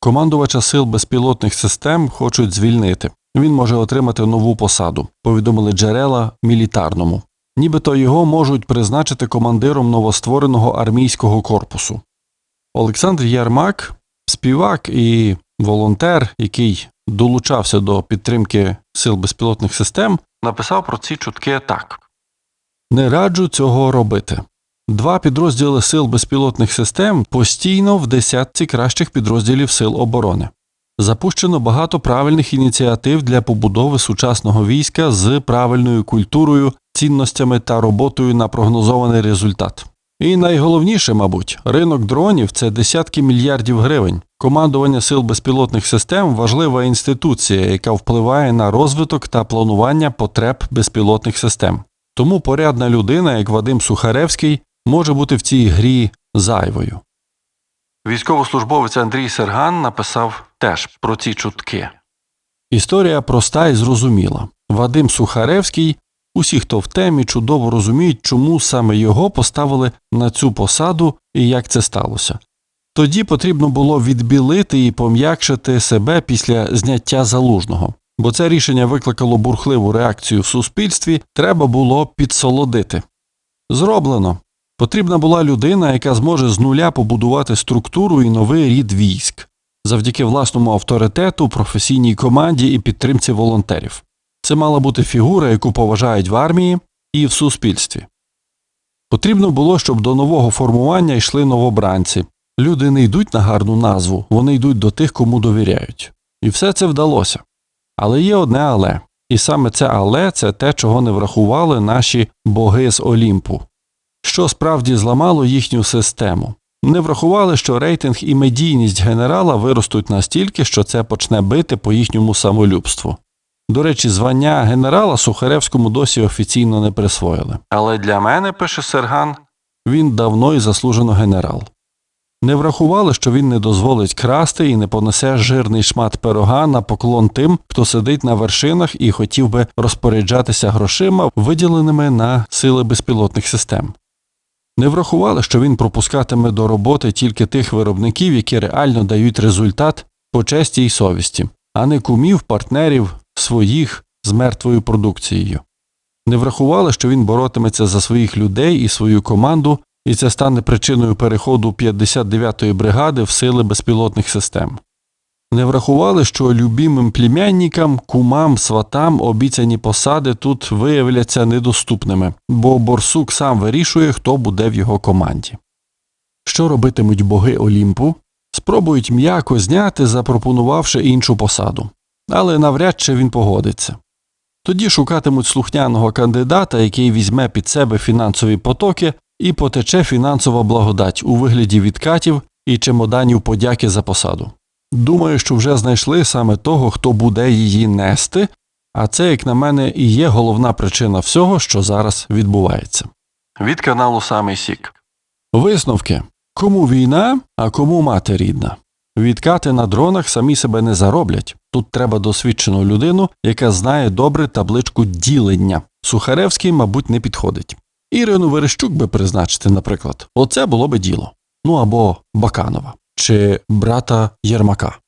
Командувача сил безпілотних систем хочуть звільнити. Він може отримати нову посаду, повідомили джерела мілітарному. Нібито його можуть призначити командиром новоствореного армійського корпусу. Олександр Ярмак, співак і волонтер, який долучався до підтримки сил безпілотних систем, написав про ці чутки так: Не раджу цього робити. Два підрозділи сил безпілотних систем постійно в десятці кращих підрозділів сил оборони. Запущено багато правильних ініціатив для побудови сучасного війська з правильною культурою, цінностями та роботою на прогнозований результат. І найголовніше, мабуть, ринок дронів це десятки мільярдів гривень. Командування сил безпілотних систем важлива інституція, яка впливає на розвиток та планування потреб безпілотних систем. Тому порядна людина, як Вадим Сухаревський, може бути в цій грі зайвою. Військовослужбовець Андрій Серган написав теж про ці чутки. Історія проста і зрозуміла. Вадим Сухаревський, усі, хто в темі, чудово розуміють, чому саме його поставили на цю посаду і як це сталося. Тоді потрібно було відбілити і пом'якшити себе після зняття залужного, бо це рішення викликало бурхливу реакцію в суспільстві, треба було підсолодити. Зроблено. Потрібна була людина, яка зможе з нуля побудувати структуру і новий рід військ завдяки власному авторитету, професійній команді і підтримці волонтерів. Це мала бути фігура, яку поважають в армії і в суспільстві. Потрібно було, щоб до нового формування йшли новобранці. Люди не йдуть на гарну назву, вони йдуть до тих, кому довіряють. І все це вдалося. Але є одне але. І саме це але це те, чого не врахували наші боги з Олімпу що справді зламало їхню систему. Не врахували, що рейтинг і медійність генерала виростуть настільки, що це почне бити по їхньому самолюбству. До речі, звання генерала Сухаревському досі офіційно не присвоїли. Але для мене, пише Серган, він давно і заслужено генерал. Не врахували, що він не дозволить красти і не понесе жирний шмат пирога на поклон тим, хто сидить на вершинах і хотів би розпоряджатися грошима, виділеними на сили безпілотних систем. Не врахували, що він пропускатиме до роботи тільки тих виробників, які реально дають результат по честі й совісті, а не кумів, партнерів своїх з мертвою продукцією. Не врахували, що він боротиметься за своїх людей і свою команду, і це стане причиною переходу 59-ї бригади в сили безпілотних систем. Не врахували, що любімим племянникам, кумам, сватам обіцяні посади тут виявляться недоступними, бо борсук сам вирішує, хто буде в його команді. Що робитимуть боги Олімпу? Спробують м'яко зняти, запропонувавши іншу посаду, але навряд чи він погодиться. Тоді шукатимуть слухняного кандидата, який візьме під себе фінансові потоки і потече фінансова благодать у вигляді відкатів і чемоданів подяки за посаду. Думаю, що вже знайшли саме того, хто буде її нести, а це, як на мене, і є головна причина всього, що зараз відбувається. Від каналу Самий Сік. Висновки кому війна, а кому мати рідна. Відкати на дронах самі себе не зароблять. Тут треба досвідчену людину, яка знає добре табличку ділення. Сухаревський, мабуть, не підходить. Ірину Верещук би призначити, наприклад, оце було би діло. Ну або Баканова czy brata Jermaka.